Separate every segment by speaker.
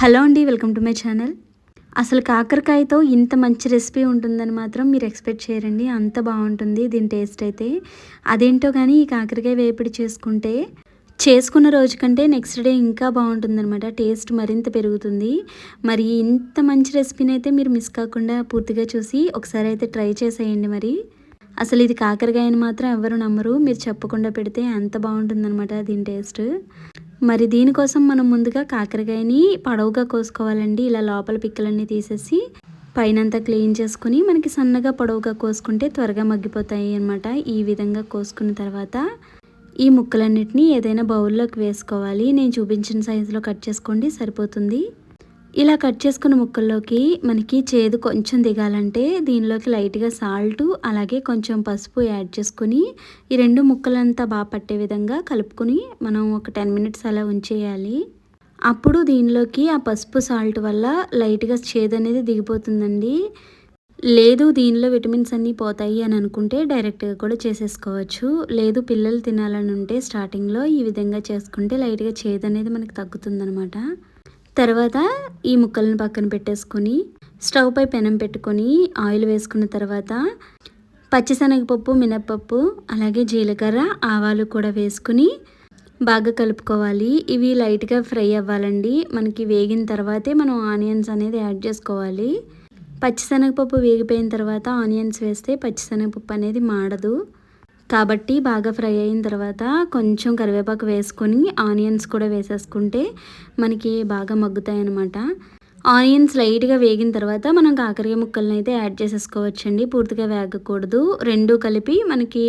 Speaker 1: Hello అండి welcome to my channel. అసలు కాకరకాయతో ఇంత మంచి రెసిపీ ఉంటుందని మాత్రం మీరు ఎక్స్పెక్ట్ చేయరండి అంత బాగుంటుంది దీని టేస్ట్ అయితే. అదేంటో కానీ ఈ కాకరకాయ వేపిడి చేసుకుంటే చేసుకున్న రోజు కంటే నెక్స్ట్ డే ఇంకా బాగుంటుందన్నమాట టేస్ట్ మరింత పెరుగుతుంది. మరి ఇంత మంచి రెసిపీని అయితే మీరు మిస్ కాకుండా పూర్తిగా చూసి ఒకసారి అయితే ట్రై చేసేయండి మరి. అసలు ఇది కాకరకాయని మాత్రం ఎవరు నమ్మరు మీరు చెప్పకుండా పెడితే అంత బాగుంటుందన్నమాట దీని టేస్ట్. మరి దీనికోసం మనం ముందుగా కాకరకాయని పొడవుగా కోసుకోవాలండి. ఇలా లోపల పిక్కలన్నీ తీసేసి పైనంతా క్లీన్ చేసుకుని మనకి సన్నగా పొడవుగా కోసుకుంటే త్వరగా మగ్గిపోతాయి అనమాట ఈ విధంగా కోసుకున్న తర్వాత ఈ ముక్కలన్నిటినీ ఏదైనా బౌల్లోకి వేసుకోవాలి. నేను చూపించిన సైజులో కట్ చేసుకోండి సరిపోతుంది. ఇలా కట్ చేసుకున్న ముక్కల్లోకి మనకి చేదు కొంచెం దిగాలంటే దీనిలోకి లైట్గా సాల్ట్ అలాగే కొంచెం పసుపు యాడ్ చేసుకుని ఈ రెండు ముక్కలంతా బాగా పట్టే విధంగా కలుపుకొని మనం ఒక టెన్ మినిట్స్ అలా ఉంచేయాలి. అప్పుడు దీనిలోకి ఆ పసుపు సాల్ట్ వల్ల లైట్గా చేదు అనేది దిగిపోతుందండి. లేదు దీనిలో విటమిన్స్ అన్నీ పోతాయి అని అనుకుంటే డైరెక్ట్గా కూడా చేసేసుకోవచ్చు. లేదు పిల్లలు తినాలని ఉంటే స్టార్టింగ్లో ఈ విధంగా చేసుకుంటే లైట్గా చేదు అనేది మనకు తగ్గుతుందనమాట తర్వాత ఈ ముక్కలను పక్కన పెట్టేసుకొని స్టవ్ పై పెనం పెట్టుకొని ఆయిల్ వేసుకున్న తర్వాత పచ్చిశనగపప్పు మినప్పప్పు అలాగే జీలకర్ర ఆవాలు కూడా వేసుకుని బాగా కలుపుకోవాలి. ఇవి లైట్గా ఫ్రై అవ్వాలండి. మనకి వేగిన తర్వాతే మనం ఆనియన్స్ అనేది యాడ్ చేసుకోవాలి. పచ్చిశనగపప్పు వేగిపోయిన తర్వాత ఆనియన్స్ వేస్తే పచ్చిశనగపప్పు అనేది మాడదు. కాబట్టి బాగా ఫ్రై అయిన తర్వాత కొంచెం కరివేపాకు వేసుకొని ఆనియన్స్ కూడా వేసేసుకుంటే మనకి బాగా మగ్గుతాయి అన్నమాట ఆనియన్స్ లైట్గా వేగిన తర్వాత మనం కాకరకాయ ముక్కలను అయితే యాడ్ చేసేసుకోవచ్చండి. పూర్తిగా వేగకూడదు. రెండు కలిపి మనకి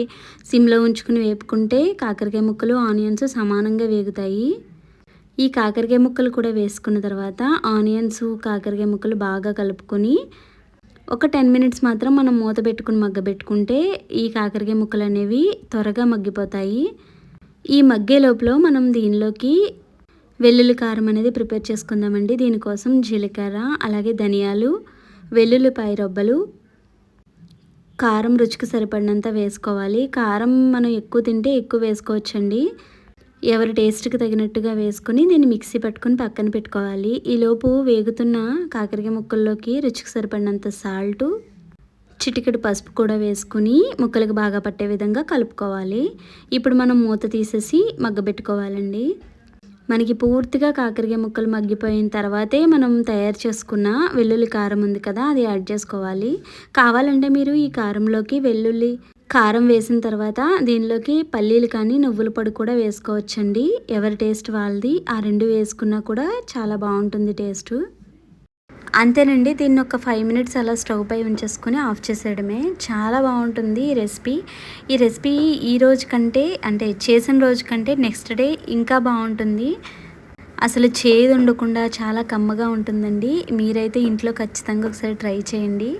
Speaker 1: సిమ్లో ఉంచుకుని వేపుకుంటే కాకరకాయ ముక్కలు ఆనియన్స్ సమానంగా వేగుతాయి. ఈ కాకరకాయ ముక్కలు కూడా వేసుకున్న తర్వాత ఆనియన్స్ కాకరకాయ ముక్కలు బాగా కలుపుకొని ఒక టెన్ మినిట్స్ మాత్రం మనం మూత పెట్టుకుని మగ్గబెట్టుకుంటే ఈ కాకరకాయ ముక్కలు అనేవి త్వరగా మగ్గిపోతాయి. ఈ మగ్గే లోపల మనం దీనిలోకి వెల్లుల్లి కారం అనేది ప్రిపేర్ చేసుకుందామండి. దీనికోసం జీలకర్ర అలాగే ధనియాలు వెల్లుల్లిపాయ రొబ్బలు కారం రుచికి సరిపడినంత వేసుకోవాలి. కారం మనం ఎక్కువ తింటే ఎక్కువ వేసుకోవచ్చండి. ఎవరి టేస్ట్కి తగినట్టుగా వేసుకుని దీన్ని మిక్సీ పట్టుకొని పక్కన పెట్టుకోవాలి. ఈలోపు వేగుతున్న కాకరకాయ ముక్కల్లోకి రుచికి సరిపడినంత సాల్టు చిటికెడు పసుపు కూడా వేసుకుని ముక్కలకు బాగా పట్టే విధంగా కలుపుకోవాలి. ఇప్పుడు మనం మూత తీసేసి మగ్గబెట్టుకోవాలండి మనకి పూర్తిగా కాకరకాయ ముక్కలు మగ్గిపోయిన తర్వాతే మనం తయారు చేసుకున్న వెల్లుల్లి కారం ఉంది కదా అది యాడ్ చేసుకోవాలి. కావాలంటే మీరు ఈ కారంలోకి వెల్లుల్లి కారం వేసిన తర్వాత దీనిలోకి పల్లీలు కానీ నువ్వుల పొడి కూడా వేసుకోవచ్చండి. ఎవరి టేస్ట్ వాళ్ళది ఆ రెండు వేసుకున్నా కూడా చాలా బాగుంటుంది టేస్ట్. అంతేనండి దీన్ని ఒక ఫైవ్ మినిట్స్ అలా స్టవ్ పై ఉంచేసుకొని ఆఫ్ చేసేయడమే. చాలా బాగుంటుంది ఈ రెసిపీ. ఈ రెసిపీ ఈ రోజు కంటే అంటే చేసిన రోజు కంటే నెక్స్ట్ డే ఇంకా బాగుంటుంది. అసలు చేదు ఉండకుండా చాలా కమ్మగా ఉంటుందండి. మీరైతే ఇంట్లో ఖచ్చితంగా ఒకసారి ట్రై చేయండి.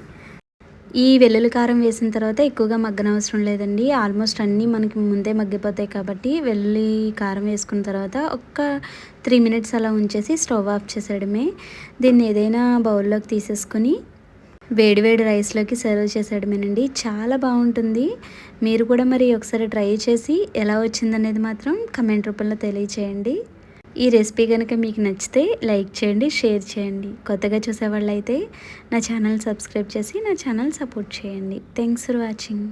Speaker 1: ఈ వెల్లుల్లి కారం వేసిన తర్వాత ఎక్కువగా మగ్గన అవసరం లేదండి. ఆల్మోస్ట్ అన్నీ మనకి ముందే మగ్గిపోతాయి కాబట్టి వెల్లుల్లి కారం వేసుకున్న తర్వాత ఒక్క త్రీ మినిట్స్ అలా ఉంచేసి స్టవ్ ఆఫ్ చేసేయడమే. దీన్ని ఏదైనా బౌల్లోకి తీసేసుకొని వేడివేడి రైస్లోకి సర్వ్ చేసేయడమేనండి. చాలా బాగుంటుంది. మీరు కూడా మరి ఒకసారి ట్రై చేసి ఎలా వచ్చిందనేది మాత్రం కమెంట్ రూపంలో తెలియచేయండి. ఈ రెసిపీ కనుక మీకు నచ్చితే లైక్ చేయండి షేర్ చేయండి. కొత్తగా చూసేవాళ్ళు అయితే నా ఛానల్ సబ్స్క్రైబ్ చేసి నా ఛానల్ సపోర్ట్ చేయండి. Thanks for watching.